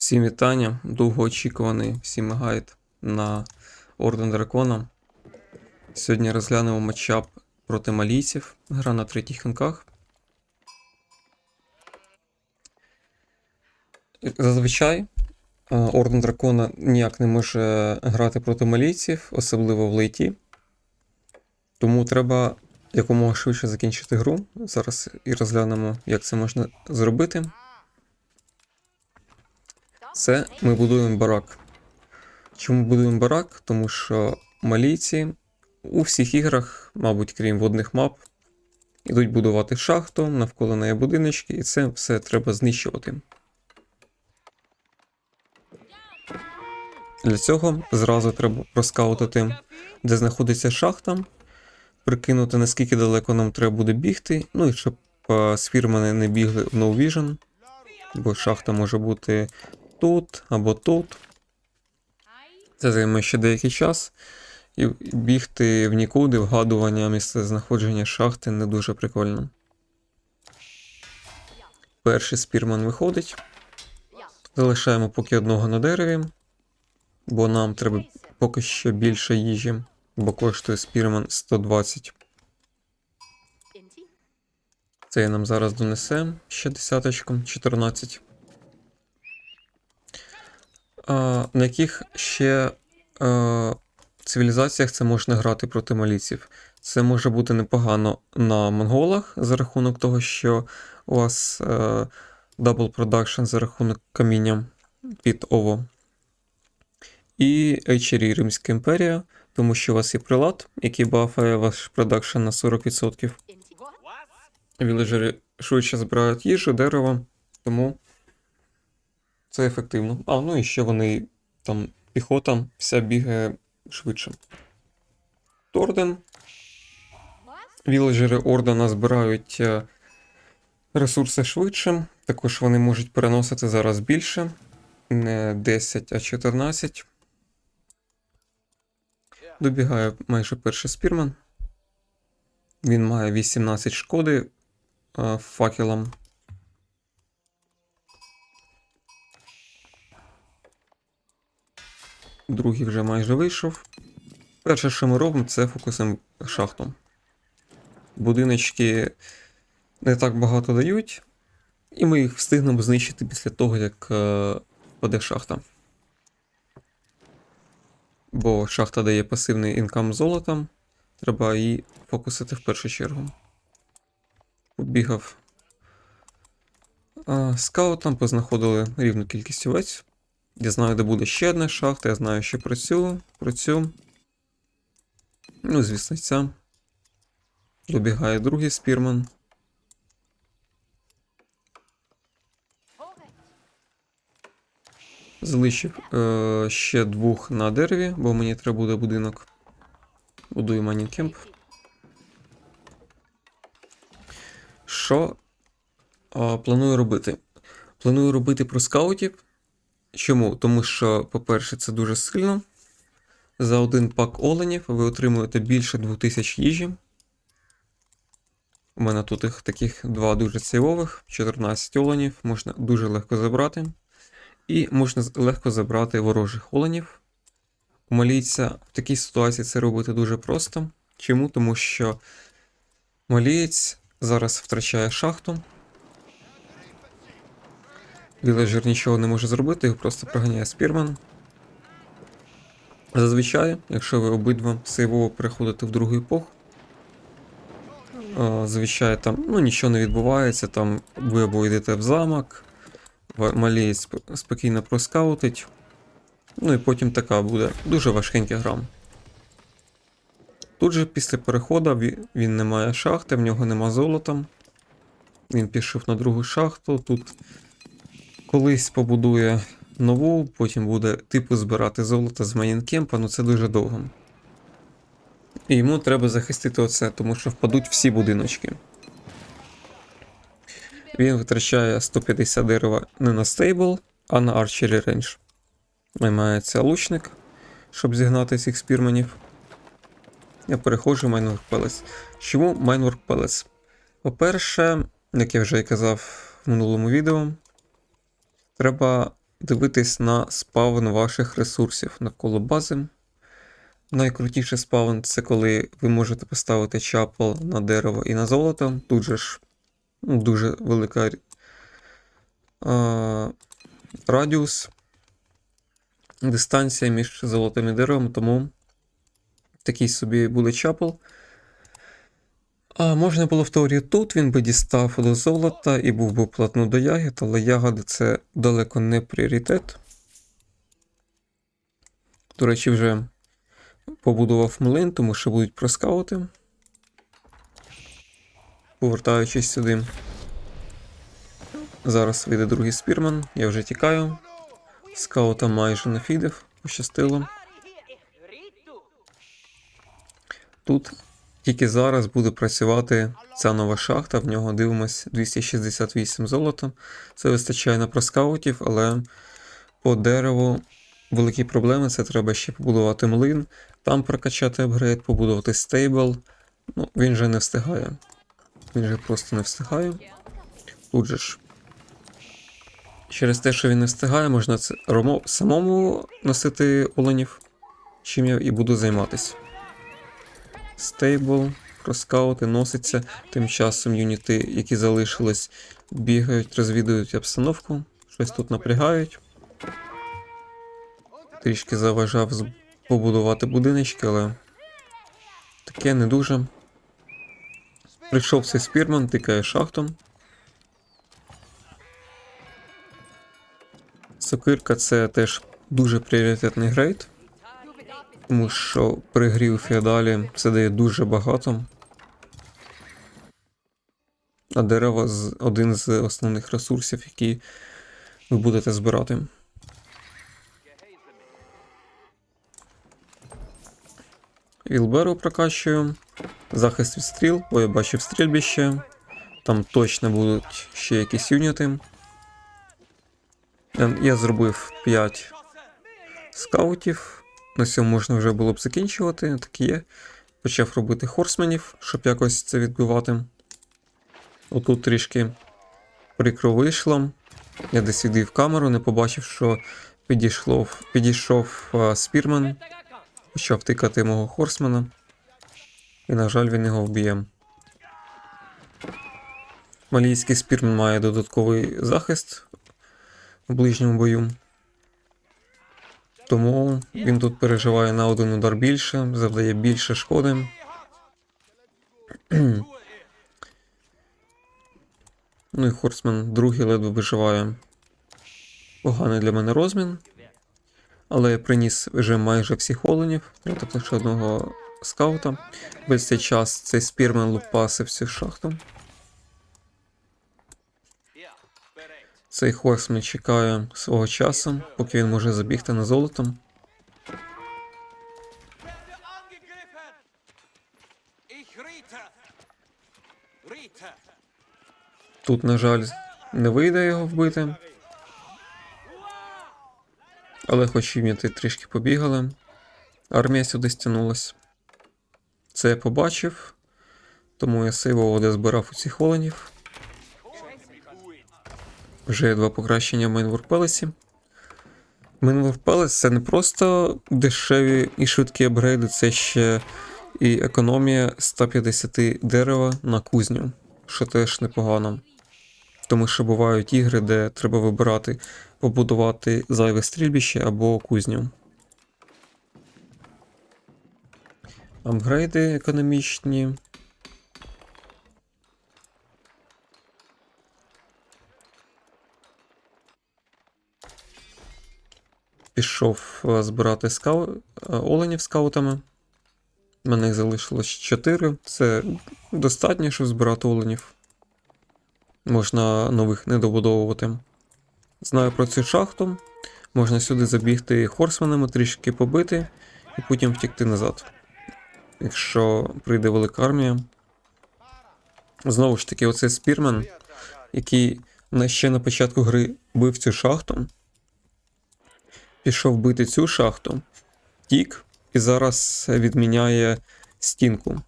Всім вітання, довгоочікуваний всім гайд на Орден Дракона. Сьогодні розглянемо матчап проти малійців. Гра на третіх хінках. Зазвичай е, Орден Дракона ніяк не може грати проти малійців, особливо в лейті. Тому треба якомога швидше закінчити гру. Зараз і розглянемо, як це можна зробити. Це ми будуємо барак. Чому будуємо барак? Тому що малійці у всіх іграх, мабуть, крім водних мап, ідуть будувати шахту, навколо неї будиночки, і це все треба знищувати. Для цього зразу треба розкаутити, де знаходиться шахта, прикинути, наскільки далеко нам треба буде бігти, ну і щоб е, сфірмани не бігли в No Vision, бо шахта може бути тут або тут. Це займе ще деякий час. І бігти в нікуди, вгадування місце знаходження шахти не дуже прикольно. Перший спірман виходить. Залишаємо поки одного на дереві, бо нам треба поки що більше їжі, бо коштує спірман 120. Це нам зараз донесе ще десяточку, 14. А, на яких ще е, цивілізаціях це можна грати проти малійців? Це може бути непогано на монголах за рахунок того, що у вас е, Production за рахунок каміння під Ово. І HRE Римська імперія, тому що у вас є прилад, який бафає ваш продакшн на 40%. Віледжери швидше збирають їжу, дерево, тому це ефективно. А, ну і ще вони там піхота вся бігає швидше. Торден. Віледжери Ордена збирають е, ресурси швидше. Також вони можуть переносити зараз більше. Не 10, а 14. Добігає майже перший спірман. Він має 18 шкоди е, факелом. Другий вже майже вийшов. Перше, що ми робимо, це фокусимо шахту. Будиночки не так багато дають, і ми їх встигнемо знищити після того, як е, впаде шахта. Бо шахта дає пасивний інкам золотом, треба її фокусити в першу чергу. Побігав а, скаутом, познаходили рівну кількість овець. Я знаю, де буде ще одна шахта, я знаю ще про цю, про цю. Ну, звісно, ця. Добігає другий спірман. Залишив е, ще двох на дереві, бо мені треба буде будинок. Будую майнінкемп. Що е, планую робити? Планую робити про скаутів. Чому? Тому що, по-перше, це дуже сильно. За один пак оленів ви отримуєте більше 2000 їжі. У мене тут їх таких два дуже цілових, 14 оленів, можна дуже легко забрати. І можна легко забрати ворожих оленів. Малійця в такій ситуації це робити дуже просто. Чому? Тому що малієць зараз втрачає шахту. Віледжер нічого не може зробити, його просто проганяє спірман. Зазвичай, якщо ви обидва сейвово переходите в другу епоху, е, зазвичай там ну, нічого не відбувається, там ви або йдете в замок, малієць спокійно проскаутить. Ну і потім така буде дуже важкенька гра. Тут же після переходу він не має шахти, в нього нема золота. Він пішов на другу шахту. Тут колись побудує нову, потім буде типу збирати золото з майнкемпа, ну це дуже довго. І йому треба захистити оце, тому що впадуть всі будиночки. Він витрачає 150 дерева не на стейбл, а на арчері рейндж. Наймається лучник, щоб зігнати цих спірманів. Я переходжу в Майнворк Palace. Чому Майнворк Palace? По-перше, як я вже і казав в минулому відео, треба дивитись на спавн ваших ресурсів навколо бази. Найкрутіший спавн це коли ви можете поставити чапел на дерево і на золото. Тут же ж ну, дуже велика а, радіус, дистанція між золотим і деревом, тому такий собі буде чапел. А можна було в теорії тут, він би дістав до золота і був би платно до ягід, але ягоди це далеко не пріоритет. До речі, вже побудував млин, тому що будуть проскаути. Повертаючись сюди. Зараз вийде другий спірман, я вже тікаю. Скаута майже нафідив, пощастило. Тут тільки зараз буде працювати ця нова шахта. В нього дивимось 268 золота. Це вистачає на проскаутів, але по дереву великі проблеми. Це треба ще побудувати млин, там прокачати апгрейд, побудувати стейбл. Ну, він же не встигає. Він же просто не встигає. Тут же ж. Через те, що він не встигає, можна це самому носити оленів, чим я і буду займатися. Стейбл, проскаути носиться. Тим часом юніти, які залишились, бігають, розвідують обстановку, щось тут напрягають. Трішки заважав побудувати будиночки, але таке не дуже. Прийшов цей спірман, тикає шахтом. Сокирка це теж дуже пріоритетний грейд. Тому що при грі у феодалі це дає дуже багато. А дерево з один з основних ресурсів, які ви будете збирати. Вілберу прокачую. Захист від стріл, бо я бачив стрільбище. Там точно будуть ще якісь юніти. Я- Я зробив 5 скаутів. На цьому можна вже було б закінчувати, так і є. Почав робити хорсменів, щоб якось це відбивати. Отут трішки прикро вийшло. Я десь відвів камеру, не побачив, що підійшло, підійшов а, спірмен, почав тикати мого хорсмена. І, на жаль, він його вб'є. Малійський спірмен має додатковий захист у ближньому бою. Тому він тут переживає на один удар більше, завдає більше шкоди. ну і Хорсмен другий ледве виживає. Поганий для мене розмін. Але я приніс вже майже всіх оленів, втратив лише одного скаута. Весь цей час цей спірмен лупасив всю шахту. Цей Хорсмен чекає свого часу, поки він може забігти на золото. angegriffen! Ich riete! Riete! Тут, на жаль, не вийде його вбити. Але хоч юніти трішки побігали, армія сюди стягнулась. Це я побачив, тому я сейвово де збирав у цих оленів. Вже є два покращення в Mainwar Palace. Mainwar Palace це не просто дешеві і швидкі апгрейди, це ще і економія 150 дерева на кузню, що теж непогано. Тому що бувають ігри, де треба вибирати побудувати зайве стрільбище або кузню. Апгрейди економічні. Пішов е, збирати скау... е, оленів скаутами. Мене їх залишилось 4. Це достатньо, щоб збирати оленів. Можна нових не добудовувати. Знаю про цю шахту. Можна сюди забігти хорсменами, трішки побити і потім втікти назад. Якщо прийде велика армія. Знову ж таки, оцей спірмен, який ще на початку гри бив цю шахту, пішов бити цю шахту, тік і зараз відміняє стінку.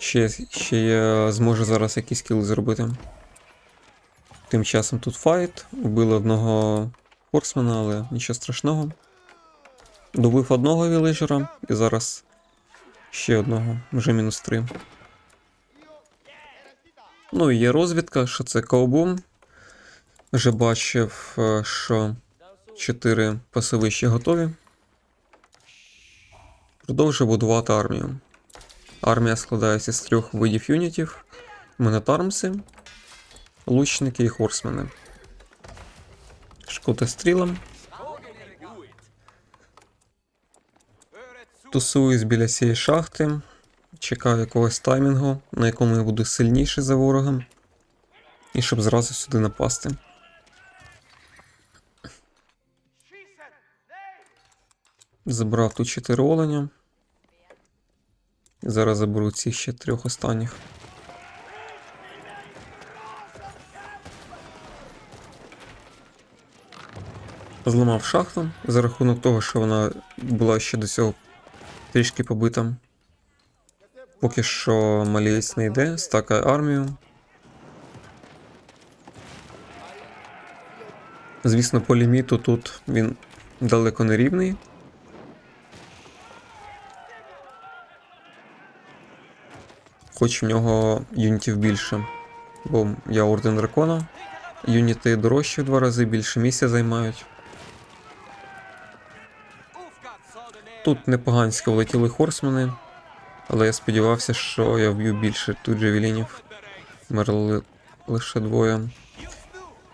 Ще, ще я зможу зараз якісь кіли зробити. Тим часом тут файт. Вбили одного хорсмена, але нічого страшного. Добив одного вілейджера і зараз ще одного, вже мінус три. Ну і є розвідка, що це ковбум. Вже бачив, е, що 4 пасовища готові. Продовжує будувати армію. Армія складається з трьох видів юнітів: Менотармси, лучники і хорсмени. Höret zu, Тусуюсь біля цієї шахти. Чекаю якогось таймінгу, на якому я буду сильніший за ворогом. І щоб зразу сюди напасти. Забрав тут 4 оленя. Зараз заберу ці ще трьох останніх. Зламав шахту за рахунок того, що вона була ще до цього трішки побита. Поки що малієць не йде, стакає армію. Звісно, по ліміту тут він далеко не рівний. Хоч в нього юнітів більше. Бо я орден дракона. Юніти дорожчі в два рази більше місця займають. Тут непогансько влетіли хорсмени, але я сподівався, що я вб'ю більше тут джевелінів. Мерли лише двоє.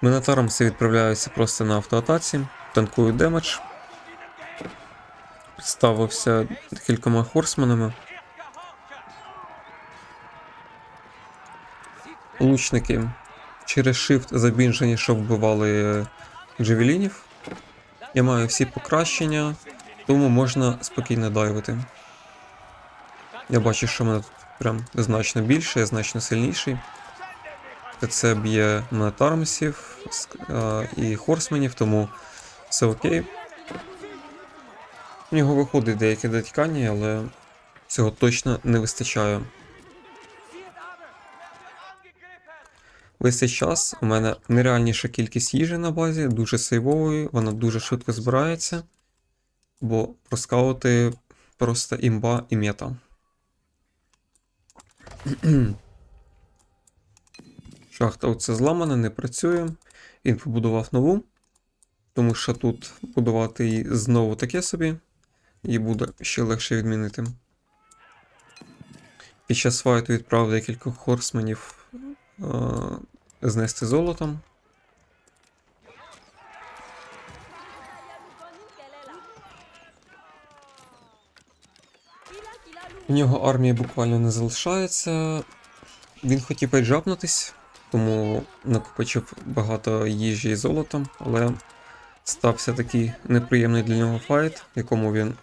Минотармси відправляються просто на автоатаці, танкують демедж. Підставився кількома хорсменами. Лучники через shift забінжені, що вбивали джевелінів. Я маю всі покращення, тому можна спокійно дайвити. Я бачу, що мене тут прям значно більше, я значно сильніший. Це б'є монетармсів і хорсменів, тому все окей. В нього виходить деяке дотікання, але цього точно не вистачає. Весь цей час у мене нереальніша кількість їжі на базі, дуже сейвової, вона дуже швидко збирається, бо проскаути просто імба і мета. Шахта оце зламана, не працює. Він побудував нову, тому що тут будувати її знову таке собі, і буде ще легше відмінити. Під час файту відправив декількох хорсменів е- знести золотом. У нього армія буквально не залишається. Він хотів піджапнутись, тому накопичив багато їжі і золота, але стався такий неприємний для нього файт, в якому він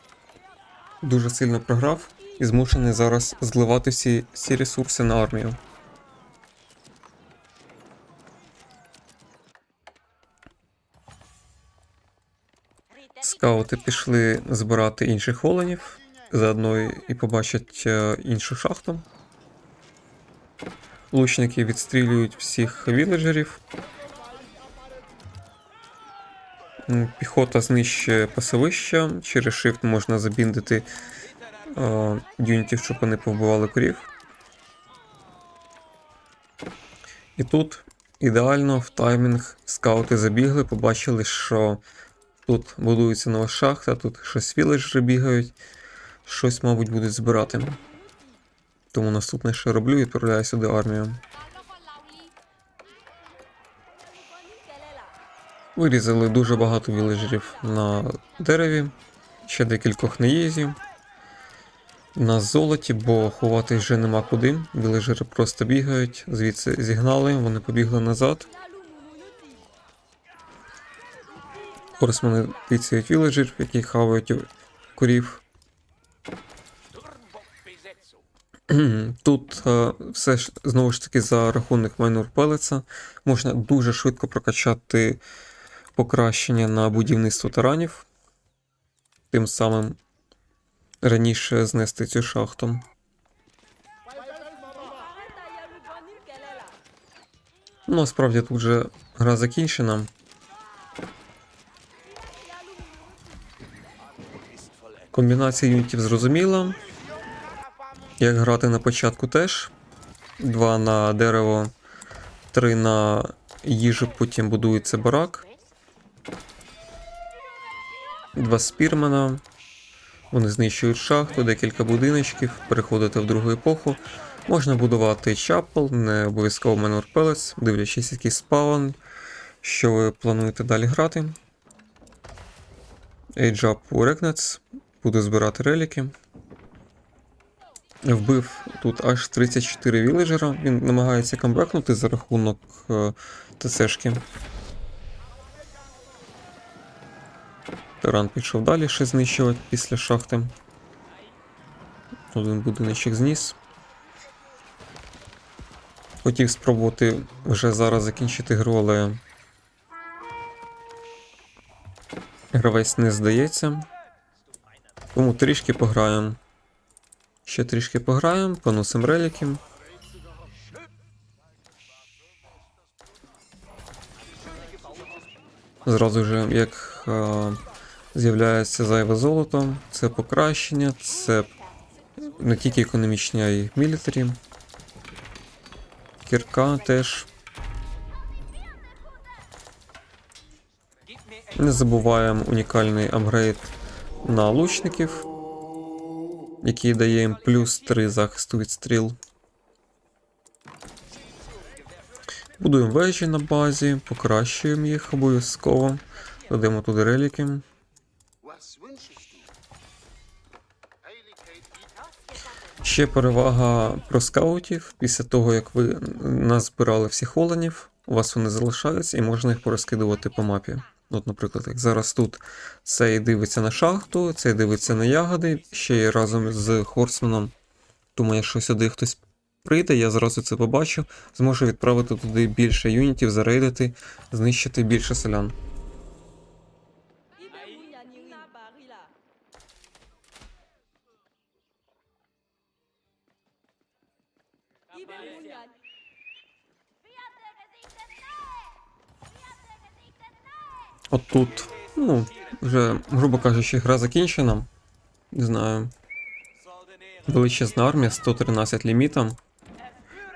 дуже сильно програв і змушений зараз зливати всі, всі ресурси на армію. Скаути пішли збирати інших оленів, заодно і- побачать е, іншу шахту. Лучники відстрілюють всіх віледжерів. Піхота знищує пасовища. Через shift можна забіндити е, юнітів, щоб вони повбивали корів. І тут ідеально в таймінг скаути забігли, побачили, що тут будується нова шахта, тут щось віледжери бігають, щось, мабуть, будуть збирати. Тому наступне, що роблю, відправляю сюди армію. Вирізали дуже багато віледжерів на дереві, ще декількох на їзі. На золоті, бо ховати вже нема куди. Віледжери просто бігають, звідси зігнали, вони побігли назад. Хорсмани тицяють віледжерів, які хавають. Sturmbomb-Besetzung! Тут е, все ж знову ж таки за рахунок майнур пелеца можна дуже швидко прокачати покращення на будівництво таранів, тим самим раніше знести цю шахту. Ну, насправді тут вже гра закінчена. Комбінація юнітів зрозуміла. Як грати на початку теж. Два на дерево, три на їжу, потім будується барак. Два спірмена. Вони знищують шахту, декілька будиночків, переходити в другу епоху. Можна будувати чапел, не обов'язково Palace, дивлячись, який спаун, що ви плануєте далі грати. Age Up Regnets. Буду збирати реліки. Вбив тут аж 34 віледжера. Він намагається камбекнути за рахунок е, ТЦшки. Таран пішов далі ще знищувати після шахти. Один будиночок зніс. Хотів спробувати вже зараз закінчити гру, але гравець не здається. Тому трішки пограємо. Ще трішки пограємо, поносимо реліки. Зразу ж, як е, з'являється зайве золото, це покращення, це не тільки економічні, а й мілітарі. Кірка теж. Не забуваємо унікальний апгрейд на лучників, який дає їм плюс 3 захисту від стріл. Будуємо вежі на базі, покращуємо їх обов'язково. Додаємо туди реліки. Ще перевага про скаутів. Після того, як ви назбирали всіх оленів, у вас вони залишаються і можна їх порозкидувати по мапі. От, наприклад, як зараз тут цей дивиться на шахту, цей дивиться на ягоди, ще й разом з Хорсманом. Думаю, що сюди хтось прийде, я зразу це побачу, зможу відправити туди більше юнітів, зарейдити, знищити більше селян. От тут, ну, вже, грубо кажучи, гра закінчена. Не знаю. Величезна армія, 113 ліміта.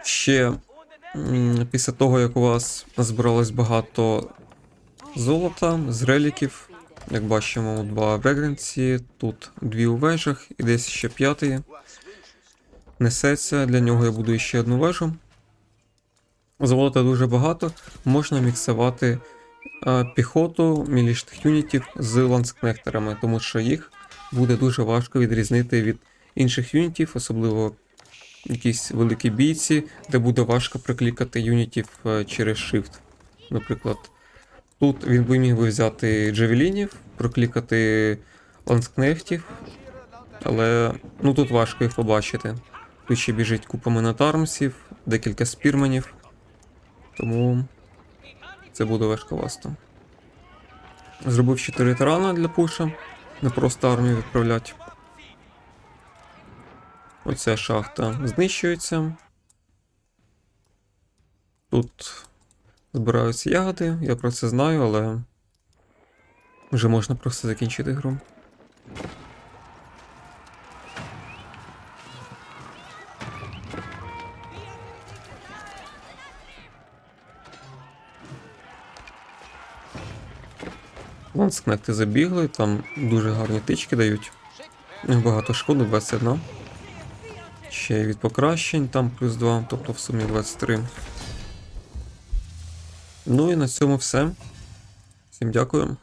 Ще після того, як у вас збиралось багато золота з реліків, як бачимо, два в тут дві у вежах і десь ще п'ятий несеться. Для нього я буду ще одну вежу. Золота дуже багато. Можна міксувати піхоту мілішних юнітів з ланскнехтерами, тому що їх буде дуже важко відрізнити від інших юнітів, особливо якісь великі бійці, де буде важко приклікати юнітів е, через Shift. Наприклад, тут він би міг би взяти джавелінів, проклікати ланскнехтів, але ну тут важко їх побачити. Тут ще біжить купа монотармсів, декілька спірменів, тому це буде важковасто. Зробив 4 тарана для пуша, не просто армію відправлять. Оця шахта знищується. Тут збираються ягоди, я про це знаю, але вже можна просто закінчити гру. Ланскнекти забігли, там дуже гарні тички дають. Багато шкоди, 21. Ще й від покращень, там плюс 2, тобто в сумі 23. Ну і на цьому все. Всім дякую.